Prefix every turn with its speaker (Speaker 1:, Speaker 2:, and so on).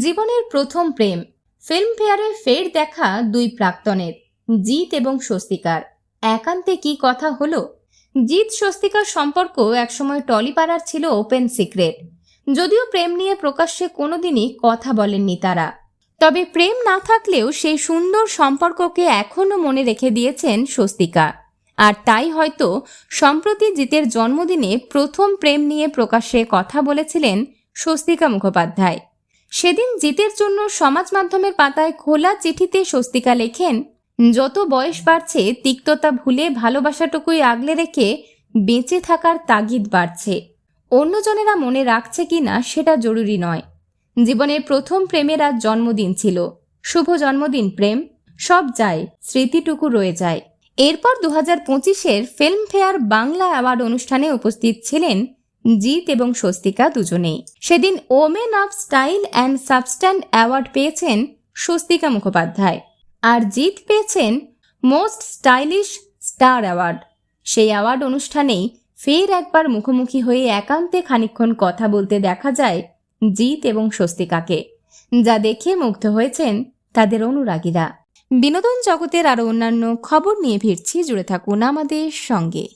Speaker 1: জীবনের প্রথম প্রেম, ফিল্মফেয়ারে ফের দেখা দুই প্রাক্তনের, জিৎ এবং স্বস্তিকার। একান্তে কি কথা হলো? জিৎ স্বস্তিকার সম্পর্ক একসময় টলিপাড়ার ছিল ওপেন সিক্রেট। যদিও প্রেম নিয়ে প্রকাশ্যে কোনোদিনই কথা বলেননি তারা। তবে প্রেম না থাকলেও সেই সুন্দর সম্পর্ককে এখনও মনে রেখে দিয়েছেন স্বস্তিকা। আর তাই হয়তো সম্প্রতি জিতের জন্মদিনে প্রথম প্রেম নিয়ে প্রকাশ্যে কথা বলেছিলেন স্বস্তিকা মুখোপাধ্যায়। সেদিন জিতের জন্য সমাজ মাধ্যমের পাতায় খোলা চিঠিতে স্বস্তিকা লেখেন, যত বয়স বাড়ছে, তিক্ততা ভুলে ভালোবাসাটুকুই আগলে রেখে বেঁচে থাকার তাগিদ বাড়ছে। অন্যজনেরা মনে রাখছে কিনা সেটা জরুরি নয়। জীবনের প্রথম প্রেমের আজ জন্মদিন ছিল। শুভ জন্মদিন, প্রেম। সব যায়, স্মৃতিটুকু রয়ে যায়। এরপর দু হাজার পঁচিশের ফিল্মফেয়ার বাংলা অ্যাওয়ার্ড অনুষ্ঠানে উপস্থিত ছিলেন জিৎ এবং স্বস্তিকা দুজনেই। সেদিন women of style and substance award পেয়েছেন স্বস্তিকা মুখোপাধ্যায় আর জিৎ পেয়েছেন মোস্ট স্টাইলিশ স্টার অ্যাওয়ার্ড। সেই অ্যাওয়ার্ড অনুষ্ঠানেই ফের একবার মুখোমুখি হয়ে একান্তে খানিকক্ষণ কথা বলতে দেখা যায় জিৎ এবং স্বস্তিকাকে, যা দেখে মুগ্ধ হয়েছেন তাদের অনুরাগীরা। বিনোদন জগতের আরও অন্যান্য খবর নিয়ে ফিরছি, জুড়ে থাকুন আমাদের সঙ্গে।